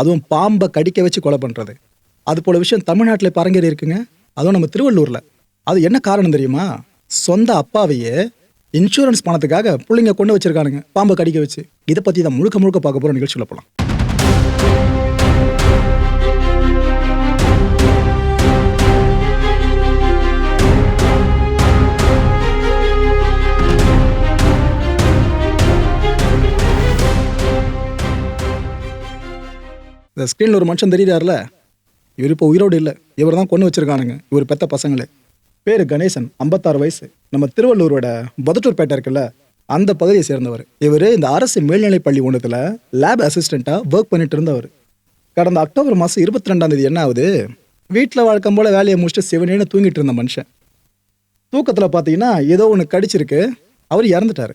அதுவும் பாம்பை கடிக்க வச்சு கொலை பண்ணுறது அது போல விஷயம் தமிழ்நாட்டில் பரங்கேறி இருக்குங்க. அதுவும் நம்ம திருவள்ளூரில். அது என்ன காரணம் தெரியுமா? சொந்த அப்பாவையே இன்சூரன்ஸ் பணத்துக்காக பிள்ளைங்க கொண்டு வச்சிருக்கானுங்க பாம்பை கடிக்க வச்சு. இதை பற்றி தான் முழுக்க முழுக்க பார்க்க போகிற நிகழ்ச்சியில் போகலாம் இந்த ஸ்க்ரீனில் ஒரு மனுஷன் தெரியுறாருல? இவர் இப்போ உயிரோடு இல்லை. இவர் தான் கொண்டு வச்சுருக்கானுங்க. இவர் பெத்த பசங்களே. பேர் கணேசன் ஐம்பத்தாறு வயசு. நம்ம திருவள்ளூரோட பதட்டூர்பேட்டை இருக்குல்ல அந்த பகுதியை சேர்ந்தவர். இவர் இந்த அரசு மேல்நிலைப் பள்ளி ஒன்றுத்தில் லேப் அசிஸ்டண்ட்டாக ஒர்க் பண்ணிட்டு இருந்தவர். கடந்த அக்டோபர் மாதம் இருபத்தி ரெண்டாம் தேதி என்ன ஆகுது? வீட்டில் வழக்கம் போல் வேலையை முடிச்சுட்டு சிவனேன்னு தூங்கிட்டு இருந்த மனுஷன். தூக்கத்தில் பார்த்தீங்கன்னா ஏதோ ஒன்று கடிச்சிருக்கு. அவர் இறந்துட்டார்.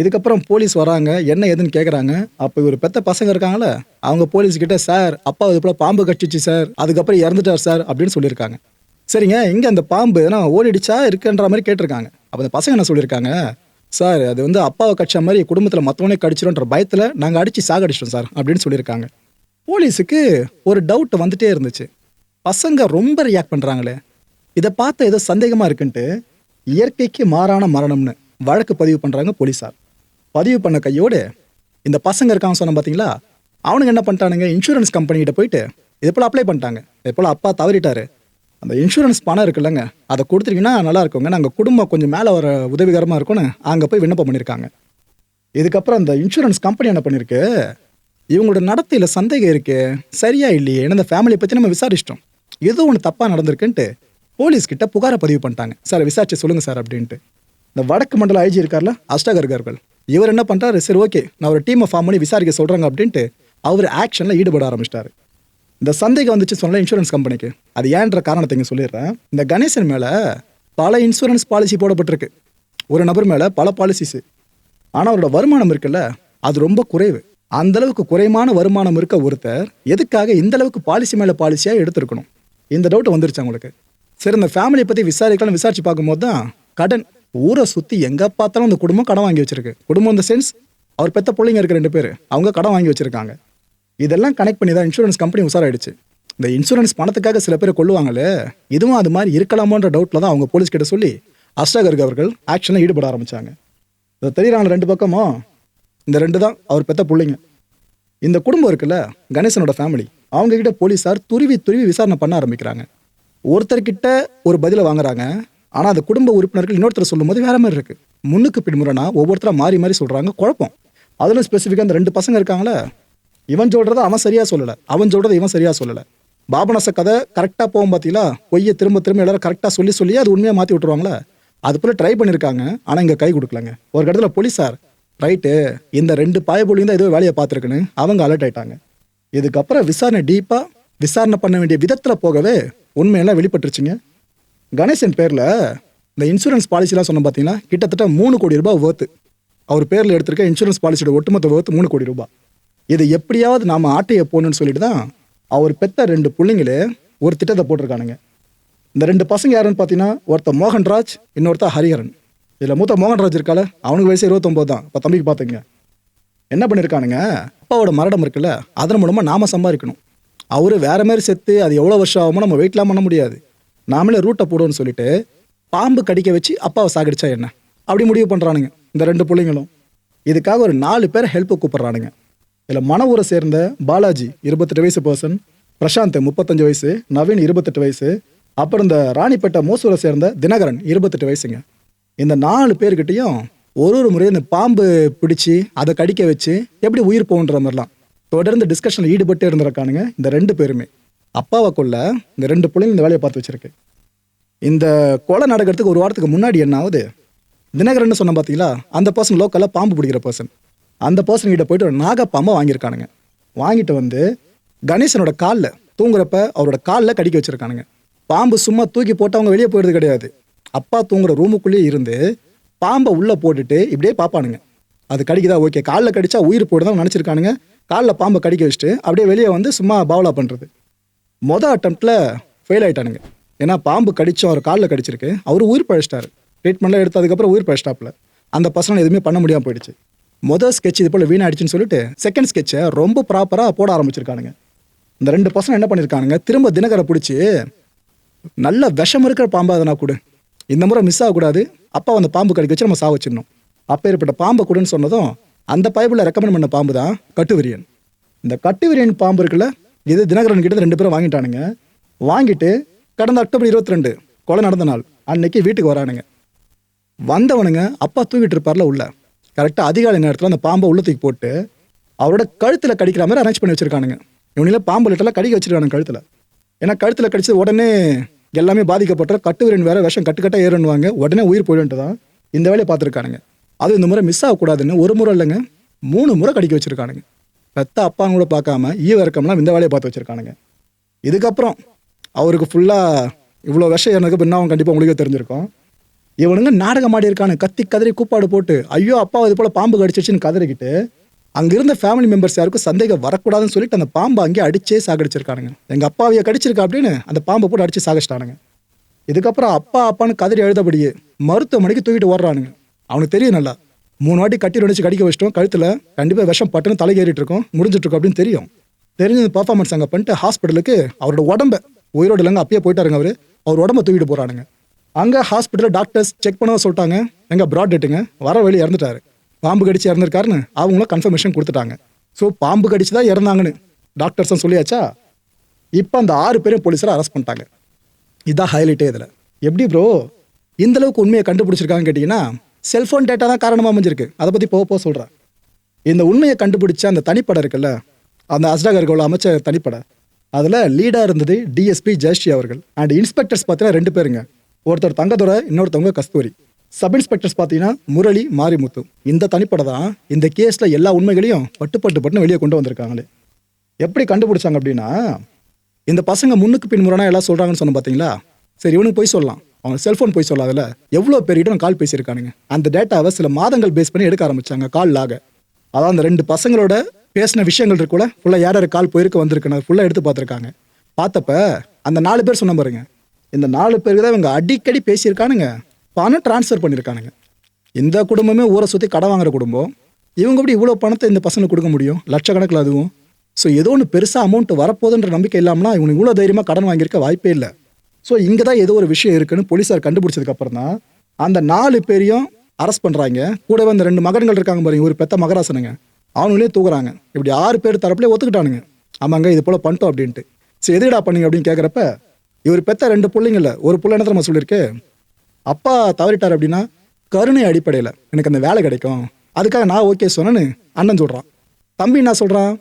இதுக்கப்புறம் போலீஸ் வராங்க என்ன ஏதுன்னு கேட்குறாங்க அப்போ இவர் பெத்த பசங்க இருக்காங்களே அவங்க போலீஸ் கிட்ட சார் அப்பா இது போல பாம்பு கடிச்சிச்சு சார். அதுக்கப்புறம் இறந்துட்டார் சார் அப்படின்னு சொல்லியிருக்காங்க. சரிங்க இங்கே அந்த பாம்பு எதனா ஓடிடுச்சா இருக்குன்ற மாதிரி கேட்டிருக்காங்க. அப்போ அந்த பசங்க என்ன சொல்லியிருக்காங்க சார் அது வந்து அப்பாவை கடிச்ச மாதிரி குடும்பத்தில் மற்றவனே கடிச்சிடும்ன்ற பயத்தில் நாங்கள் அடித்து சாகடிச்சிட்டோம் சார் அப்படின்னு சொல்லியிருக்காங்க. போலீஸுக்கு ஒரு டவுட் வந்துட்டே இருந்துச்சு. பசங்க ரொம்ப ரியாக்ட் பண்ணுறாங்களே இதை பார்த்த ஏதோ சந்தேகமாக இருக்குன்ட்டு இயற்கைக்கு மாறான மரணம்னு வழக்கு பதிவு பண்ணுறாங்க போலீஸார். பதிவு பண்ண கையோடு இந்த பசங்க இருக்காங்க சொன்ன பார்த்தீங்களா அவனுங்க என்ன பண்ணிட்டானுங்க? இன்சூரன்ஸ் கம்பெனிகிட்ட போயிட்டு இது போல் அப்ளை பண்ணிட்டாங்க. இது போல் அப்பா தவறிட்டாரு. அந்த இன்சூரன்ஸ் பணம் இருக்குல்லங்க. அதை கொடுத்துட்டீங்கன்னா நல்லா இருக்குங்க. நாங்கள் குடும்பம் கொஞ்சம் மேலே வர உதவிகரமாக இருக்கும்னு அங்கே போய் விண்ணப்பம் பண்ணியிருக்காங்க. இதுக்கப்புறம் அந்த இன்சூரன்ஸ் கம்பெனி என்ன பண்ணியிருக்கு? இவங்களோட நடத்தையில் சந்தேகம் இருக்கு சரியா இல்லையே ஏன்னா இந்த ஃபேமிலியை பற்றி நம்ம விசாரிச்சிட்டோம். ஏதோ ஒன்று தப்பாக நடந்திருக்குன்ட்டு போலீஸ்கிட்ட புகாரை பதிவு பண்ணிட்டாங்க. சார் விசாரிச்சு சொல்லுங்கள் சார் அப்படின்ட்டு. இந்த வடக்கு மண்டல ஐஜி இருக்கார்ல அஷ்டகர்கர்கள் இவர் என்ன பண்ணுறாரு சரி ஓகே நான் ஒரு டீமை ஃபார்ம் பண்ணி விசாரிக்க சொல்கிறாங்க அப்படின்ட்டு அவர் ஆக்ஷனில் ஈடுபட ஆரம்பிச்சிட்டாரு. இந்த சந்தேகம் வந்துச்சு சொன்ன இன்சூரன்ஸ் கம்பெனிக்கு அது ஏன்ற காரணத்தை இங்கே சொல்லிடுறேன். இந்த கணேசன் மேலே பல இன்சூரன்ஸ் பாலிசி போடப்பட்டிருக்கு. ஒரு நபர் மேலே பல பாலிசிஸு ஆனால் அவரோட வருமானம் இருக்குல்ல அது ரொம்ப குறைவு. அந்த அளவுக்கு குறைவான வருமானம் இருக்க ஒருத்தர் எதுக்காக இந்த அளவுக்கு பாலிசி மேலே பாலிசியாக எடுத்திருக்கணும்? இந்த டவுட் வந்துருச்சு அவங்களுக்கு சரி இந்த ஃபேமிலியை பற்றி விசாரிக்கலாம்னு விசாரிச்சு பார்க்கும்போது தான் கடன் ஊரை சுற்றி எங்கே பார்த்தாலும் அந்த குடும்பம் கடன் வாங்கி வச்சிருக்கு. குடும்பம் இந்த சென்ஸ் அவர் பெத்த பிள்ளைங்க இருக்க ரெண்டு பேர் அவங்க கடன் வாங்கி வச்சிருக்காங்க. இதெல்லாம் கனெக்ட் பண்ணி தான் இன்சூரன்ஸ் கம்பெனி உசாராயிடுச்சு இந்த இன்சூரன்ஸ் பணத்துக்காக சில பேர் கொள்ளுவாங்களே இதுவும் அது மாதிரி இருக்கலாமோன்ற டவுட்டில் தான் அவங்க போலீஸ் கிட்ட சொல்லி அஷ்டகர்க் அவர்கள் ஆக்ஷனில் ஈடுபட ஆரம்பித்தாங்க இந்த தெரியுறாங்க ரெண்டு பக்கமும் இந்த ரெண்டு தான் அவர் பெத்த பிள்ளைங்க. இந்த குடும்பம் இருக்குல்ல கணேசனோட ஃபேமிலி அவங்கக்கிட்ட போலீஸார் துருவி துருவி விசாரணை பண்ண ஆரம்பிக்கிறாங்க. ஒருத்தர்கிட்ட ஒரு பதிலை வாங்குறாங்க ஆனால் அந்த குடும்ப உறுப்பினர்கள் இன்னொருத்தர் சொல்லும்போது வேற மாதிரி இருக்குது முன்னுக்கு பின்முறைனா ஒவ்வொருத்தராக மாறி மாறி சொல்கிறாங்க குழப்பம். அதெல்லாம் ஸ்பெசிஃபிக்காக அந்த ரெண்டு பசங்க இருக்காங்களே இவன் சொல்கிறத அவன் சரியாக சொல்லலை. அவன் சொல்கிறத இவன் சரியாக சொல்லலை. பாபநாச கதை கரெக்டாக போகும் பார்த்தீங்களா பொய்யை திரும்ப திரும்ப எல்லாரும் கரெக்டாக சொல்லி சொல்லி அது உண்மையாக மாற்றி விட்டுருவாங்களே. அது போல் ட்ரை பண்ணியிருக்காங்க ஆனால் இங்கே கை கொடுக்கலங்க. ஒரு இடத்துல போலீஸார் ரைட்டு இந்த ரெண்டு பாயபொழியும் தான் ஏதோ வேலையை பார்த்துருக்குன்னு. அவங்க அலர்ட் ஆயிட்டாங்க. இதுக்கப்புறம் விசாரணை டீப்பாக விசாரணை பண்ண வேண்டிய விதத்தில் போகவே உண்மையெல்லாம் வெளிப்பட்டுருச்சுங்க. கணேசன் பேரில் இந்த இன்சூரன்ஸ் பாலிசிலாம் சொன்ன பார்த்தீங்கன்னா கிட்டத்தட்ட மூணு கோடி ரூபாய் வேர்த்து அவர் பேரில் எடுத்திருக்க இன்சூரன்ஸ் பாலிசியோட ஒட்டுமொத்த வேர்த்து மூணு கோடி ரூபாய். இது எப்படியாவது நாம ஆட்டையை போகணும்னு சொல்லிட்டு தான் அவர் பெத்த ரெண்டு பிள்ளைங்களே ஒரு திட்டத்தை போட்டிருக்கானுங்க. இந்த ரெண்டு பசங்க யாருன்னு பார்த்தீங்கன்னா ஒருத்தர் மோகன்ராஜ் இன்னொருத்தர் ஹரிஹரன். இதில் மூத்த மோகன்ராஜ் இருக்கால அவனுக்கு வயசு இருபத்தொம்போது தான். இப்போ தம்பிக்கு பார்த்துங்க என்ன பண்ணியிருக்கானுங்க அப்பாவோட மரணம் இருக்குல்ல அதன் மூலமாக நாம சம்பாதிக்கணும். அவர் வேற மாதிரி செத்து அது எவ்வளோ வருஷம் ஆகுமோ நம்ம வெயிட்லாம் பண்ண முடியாது. நாமளே ரூட்டை போடுவோம்னு சொல்லிட்டு பாம்பு கடிக்க வச்சு அப்பாவை சாகடிச்சா என்ன? அப்படி முடிவு பண்ணுறானுங்க இந்த ரெண்டு பிள்ளைங்களும். இதுக்காக ஒரு நாலு பேர் ஹெல்ப்பு கூப்பிட்றானுங்க. இதில் மன ஊரை சேர்ந்த பாலாஜி இருபத்தெட்டு வயசு பர்சன் பிரசாந்த் முப்பத்தஞ்சு வயசு நவீன் இருபத்தெட்டு வயசு அப்புறம் இந்த ராணிப்பேட்டை மோசூரை சேர்ந்த தினகரன் இருபத்தெட்டு வயசுங்க. இந்த நாலு பேர்கிட்டையும் ஒரு ஒரு முறையும் இந்த பாம்பு பிடிச்சி அதை கடிக்க வச்சு எப்படி உயிர் போகுன்ற மாதிரிலாம் தொடர்ந்து டிஸ்கஷனில் ஈடுபட்டே இருந்திருக்கானுங்க இந்த ரெண்டு பேருமே. அப்பாவை கொள்ள இந்த ரெண்டு பிள்ளைங்க இந்த வேலையை பார்த்து வச்சிருக்கு. இந்த கொலை நடக்கிறதுக்கு ஒரு வாரத்துக்கு முன்னாடி என்ன ஆகுது? தினகரன் சொன்ன பார்த்தீங்களா? அந்த பர்சன் லோக்கலில் பாம்பு பிடிக்கிற பர்சன் அந்த பர்சன் கிட்ட போயிட்டு ஒரு நாகப்பாம்பை வாங்கியிருக்கானுங்க. வாங்கிட்டு வந்து கணேசனோட காலில் தூங்குறப்ப அவரோட காலில் கடிக்க வச்சிருக்கானுங்க. பாம்பு சும்மா தூக்கி போட்டு அவங்க வெளியே போயிடுறது கிடையாது. அப்பா தூங்குற ரூமுக்குள்ளேயே இருந்து பாம்பை உள்ளே போட்டுட்டு இப்படியே பார்ப்பானுங்க. அது கடிக்குதா? ஓகே. காலில் கடிச்சா உயிர் போடுதான் நினச்சிருக்கானுங்க. காலில் பாம்பை கடிக்க வச்சுட்டு அப்படியே வெளியே வந்து சும்மா பாவலா பண்ணுறது மொதல் அட்டம்ப்டில் ஃபெயில் ஆகிட்டானுங்க ஏன்னா பாம்பு கடிச்சு அவர் காலில் கடிச்சிருக்கு. அவர் உயிர் பழிச்சிட்டாரு. ட்ரீட்மெண்ட்லாம் எடுத்ததுக்கப்புறம் உயிர் பழிச்சிட்டாப்ல அந்த பசங்க எதுவுமே பண்ண முடியாமல் போயிடுச்சு. மொதல் ஸ்கெட்ச் இது போல் வீணாயிடுச்சுன்னு சொல்லிட்டு செகண்ட் ஸ்கெட்சை ரொம்ப ப்ராப்பராக போட ஆரம்பிச்சிருக்கானுங்க. இந்த ரெண்டு பசங்க என்ன பண்ணியிருக்கானுங்க திரும்ப தினகரை பிடிச்சி நல்ல விஷம் இருக்கிற பாம்பாக அதை நான் கொடு. இந்த முறை மிஸ் ஆகக்கூடாது. அப்பா அந்த பாம்பு கடிக்க வச்சு நம்ம சா வச்சிடணும். அப்பேற்பட்ட பாம்பை கொடுன்னு சொன்னதும் அந்த பைபிளில் ரெக்கமெண்ட் பண்ண பாம்பு தான் கட்டுவிரியன். இந்த கட்டுவிரியன் பாம்பு இருக்குல்ல இது தினகரன் கிட்ட ரெண்டு பேரும் வாங்கிட்டானுங்க. வாங்கிட்டு கடந்த அக்டோபர் இருபத்தி ரெண்டு கொலை நடந்த நாள். அன்னைக்கு வீட்டுக்கு வரானுங்க. வந்தவனுங்க அப்பா தூங்கிட்டு இருப்பார்ல உள்ள. கரெக்டாக அதிகாலை நேரத்தில் அந்த பாம்பை உள்ள தூக்கி போட்டு அவரோட கழுத்தில் கடிக்கிற மாதிரி அரேஞ்ச் பண்ணி வச்சிருக்கானுங்க. இவனில பாம்பு லிட்டெல்லாம் கடிக்க வச்சிருக்கானுங்க கழுத்தில். ஏன்னா கழுத்தில் கடிச்சது உடனே எல்லாமே பாதிக்கப்பட்ட கட்டுவிரன் வேற விஷம் கட்டுக்கட்டாக ஏறணுவாங்க உடனே உயிர் போயிடுன்ட்டு தான் இந்த வேலையை பார்த்துருக்கானுங்க. அது இந்த முறை மிஸ் ஆகக்கூடாதுன்னு ஒரு முறை இல்லைங்க மூணு முறை கடிக்க வச்சிருக்கானுங்க. பெத்த அப்பான்னு கூட பார்க்காம ஈவ இறக்கம்லாம் இந்த வேலையை பார்த்து வச்சுருக்கானுங்க. இதுக்கப்புறம் அவருக்கு ஃபுல்லாக இவ்வளோ விஷம் எனக்கு பின்னா அவன் கண்டிப்பாக உங்களுக்கே தெரிஞ்சிருக்கும். இவனுங்க நாடகம் ஆடி இருக்கானு கத்தி கதறி கூப்பாடு போட்டு ஐயோ அப்பா இது போல் பாம்பு கடிச்சிச்சின்னு கதறிக்கிட்டு அங்கே இருந்த ஃபேமிலி மெம்பர்ஸ் யாருக்கும் சந்தேகம் வரக்கூடாதுன்னு சொல்லிட்டு அந்த பாம்பை அங்கேயே அடிச்சே சாகடிச்சிருக்கானுங்க. எங்கள் அப்பாவையை கடிச்சிருக்கா அப்படின்னு அந்த பாம்பை போட்டு அடிச்சு சாகடிச்சிட்டானுங்க. இதுக்கப்புறம் அப்பா அப்பான்னு கதறி எழுதபடியே மருத்துவமனைக்கு தூக்கிட்டு ஓடுறானுங்க. அவனுக்கு தெரியும் நல்லா. மூணு வாட்டி கட்டி நடிச்சு கடிக்க வச்சிட்டோம். கழுத்தில் கண்டிப்பாக விஷம் பட்டுன்னு தலை ஏறிட்டு இருக்கோம் முடிஞ்சிட்டு இருக்கோம் அப்படின்னு தெரியும். தெரிஞ்ச பர்ஃபார்மன்ஸ் அங்கே பண்ணிட்டு ஹாஸ்பிட்டலுக்கு அவரோட உடம்ப உயிரோடு இல்லைங்க அப்பயே போயிட்டாருங்க அவர். அவர் உடம்ப தூக்கிட்டு போகிறானுங்க அங்கே ஹாஸ்பிட்டலில் டாக்டர்ஸ் செக் பண்ண சொல்லிட்டாங்க. எங்கள் ப்ராட் டேட்டுங்க வர வழி இறந்துட்டாரு. பாம்பு கடிச்சு இறந்துருக்காருன்னு அவங்களும் கன்ஃபர்மேஷன் கொடுத்துட்டாங்க. ஸோ பாம்பு கடிச்சு தான் இறந்தாங்கன்னு டாக்டர்ஸும் சொல்லியாச்சா? இப்போ அந்த ஆறு பேரும் போலீஸில் அரெஸ்ட் பண்ணிட்டாங்க. இதான் ஹைலைட்டே இதில். எப்படி ப்ரோ இந்தளவுக்கு உண்மையை கண்டுபிடிச்சிருக்காங்கன்னு கேட்டிங்கன்னா செல்ஃபோன் டேட்டா தான் காரணமாக அமைஞ்சிருக்கு. அதை பற்றி போக போக சொல்கிறேன் இந்த உண்மையை கண்டுபிடிச்ச அந்த தனிப்படம் இருக்குல்ல அந்த அஸ்டாகர்கோவில் அமைச்ச தனிப்படம் அதில் லீடாக இருந்தது டிஎஸ்பி ஜெயஸ்ரீ அவர்கள். அண்ட் இன்ஸ்பெக்டர்ஸ் பார்த்தீங்கன்னா ரெண்டு பேருங்க. ஒருத்தர் தங்கதுரை இன்னொருத்தவங்க கஸ்தூரி. சப் இன்ஸ்பெக்டர்ஸ் பார்த்தீங்கன்னா முரளி மாரிமுத்து. இந்த தனிப்படை தான் இந்த கேஸில் எல்லா உண்மைகளையும் பட்டு பட்டு பட்டுன்னு வெளியே கொண்டு வந்திருக்காங்களே. எப்படி கண்டுபிடிச்சாங்க அப்படின்னா இந்த பசங்க முன்னுக்கு பின் முரணா எல்லாம் சொல்கிறாங்கன்னு சொன்ன பார்த்தீங்களா சரி இவனுக்கு போய் சொல்லலாம். அவங்க செல்ஃபோன் போய் சொல்லாதுல? எவ்வளோ பேர்கிட்ட கால் பேசியிருக்கானுங்க? அந்த டேட்டாவை சில மாதங்கள் பேஸ் பண்ணி எடுக்க ஆரம்பிச்சாங்க கால் ஆக அதான் அந்த ரெண்டு பசங்களோட பேசின விஷயங்கள் இருக்குல்ல? ஃபுல்லாக யார் யார் கால் போயிருக்கு வந்திருக்குன்னு ஃபுல்லாக எடுத்து பார்த்துருக்காங்க. பார்த்தப்ப அந்த நாலு பேர் சொன்ன பாருங்க. இந்த நாலு பேருக்கு தான் இவங்க அடிக்கடி பேசியிருக்கானுங்க. பணம் ட்ரான்ஸ்ஃபர் பண்ணியிருக்கானுங்க. இந்த குடும்பமே ஊரை சுற்றி கடன் வாங்குற குடும்பம். இவங்க எப்படி இவ்வளோ பணத்தை இந்த பசங்களுக்கு கொடுக்க முடியும்? லட்சக்கணக்கில் அதுவும். ஸோ ஏதோ ஒன்று பெருசாக அமௌண்ட் வரப்போகுதுன்ற நம்பிக்கை இல்லாமலாம் இவனுக்கு இவ்வளோ தைரியமாக கடன் வாங்கியிருக்க வாய்ப்பே இல்லை. ஸோ இங்கே தான் ஏதோ ஒரு விஷயம் இருக்குன்னு போலீஸார் கண்டுபிடிச்சதுக்கு அப்புறம் தான் அந்த நாலு பேரையும் அரெஸ்ட் பண்ணுறாங்க கூடவே அந்த ரெண்டு மகன்கள் இருக்காங்க பாருங்க ஒரு பெத்த மகராசனுங்க. அவனுங்களே தூக்குறாங்க. இப்படி ஆறு பேர் தரப்புலேயே ஒத்துக்கிட்டானுங்க. ஆமாங்க இது போல் பண்ணிட்டோம் அப்படின்ட்டு. சரி எதுடா பண்ணுங்க அப்படின்னு கேட்குறப்ப இவர் பெத்த ரெண்டு பிள்ளைங்கள ஒரு புள்ள என்ன நம்ம சொல்லியிருக்கு? அப்பா தவறிட்டார் அப்படின்னா கருணை அடிப்படையில் எனக்கு அந்த வேலை கிடைக்கும். அதுக்காக நான் ஓகே சொன்னேன்னு அண்ணன் சொல்கிறான் தம்பி என்ன சொல்கிறான்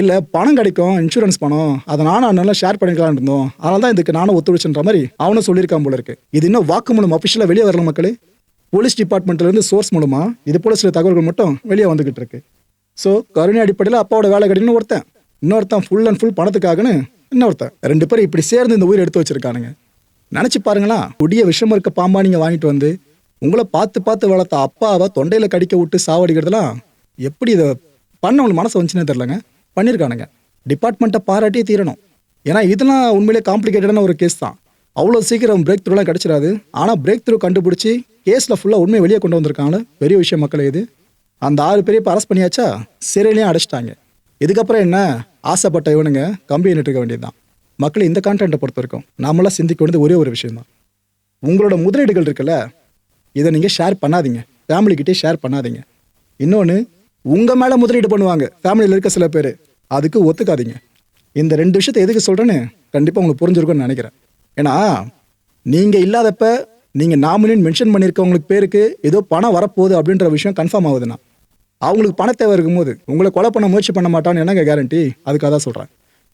இல்லை பணம் கிடைக்கும் இன்சூரன்ஸ் பணம். அதை நானும் நல்லா ஷேர் பண்ணிக்கலாம்னு இருந்தோம். அதனால தான் இதுக்கு நானும் ஒத்துழைச்சுன்ற மாதிரி அவனும் சொல்லியிருக்கான் போல இருக்கு. இது இன்னும் வாக்குமூலம் அஃபிஷியலாக வெளியே வரல மக்களே. போலீஸ் டிபார்ட்மெண்ட்லேருந்து சோர்ஸ் மூலமா இது போல சில தகவல்கள் மட்டும் வெளியே வந்துகிட்டு இருக்கு. ஸோ கருணை அடிப்படையில் அப்பாவோட வேலை கிடைக்குன்னு ஒருத்தன். இன்னொருத்தன் ஃபுல் அண்ட் ஃபுல் பணத்துக்காகன்னு இன்னொருத்தன். ரெண்டு பேரும் இப்படி சேர்ந்து இந்த உயிர் எடுத்து வச்சிருக்கானுங்க. நினச்சி பாருங்களா கொடிய விஷம் இருக்க பாம்பா நீங்கள் வாங்கிட்டு வந்து உங்களை பார்த்து பார்த்து வளர்த்த அப்பாவை தொண்டையில் கடிக்க விட்டு சாவடிக்கிறதுலாம் எப்படி இதை பண்ண உங்களுக்கு மனசு வந்துச்சுன்னே தெரிலங்க பண்ணியிருக்கானுங்க டிபார்ட்மெண்ட்டை பாராட்டியே தீரணும். ஏன்னா இதெல்லாம் உண்மையிலே காம்ப்ளிகேட்டடான ஒரு கேஸ் தான். அவ்வளோ சீக்கிரம் பிரேக் த்ரூலாம் கிடச்சிடாது. ஆனால் பிரேக் த்ரூ கண்டுபிடிச்சி கேஸில் ஃபுல்லாக உண்மையை வெளியே கொண்டு வந்திருக்காங்களே பெரிய விஷயம் மக்களே இது. அந்த ஆறு பேரையும் இப்போ அரெஸ்ட் பண்ணியாச்சா? சிறையிலையும் அடைச்சிட்டாங்க. இதுக்கப்புறம் என்ன? ஆசைப்பட்ட இவனுங்க கம்பி நிட்டுருக்க வேண்டியதுதான். மக்கள் இந்த கான்டென்ட்டை பொறுத்த வரைக்கும் நாமெல்லாம் சிந்திக்க வேண்டியது ஒரே ஒரு விஷயம்தான். உங்களோட முதலீடுகள் இருக்குல்ல இதை நீங்கள் ஷேர் பண்ணாதீங்க. ஃபேமிலிக்கிட்டே ஷேர் பண்ணாதீங்க. இன்னொன்று உங்கள் மேலே முதலீடு பண்ணுவாங்க. ஃபேமிலியில் இருக்க சில பேர். அதுக்கு ஒத்துக்காதீங்க. இந்த ரெண்டு விஷயத்தை எதுக்கு சொல்கிறேன்னு கண்டிப்பாக உங்களுக்கு புரிஞ்சிருக்கும்னு நினைக்கிறேன். ஏன்னா நீங்கள் இல்லாதப்ப நீங்கள் நாமினின்னு மென்ஷன் பண்ணியிருக்கவங்களுக்கு பேருக்கு ஏதோ பணம் வரப்போகுது அப்படின்ற விஷயம் கன்ஃபார்ம் ஆகுதுண்ணா. அவங்களுக்கு பண தேவை இருக்கும்போது உங்களை கொலை பண்ண முயற்சி பண்ண மாட்டான்னு என்னங்க கேரண்டி அதுக்காக தான் சொல்கிறேன்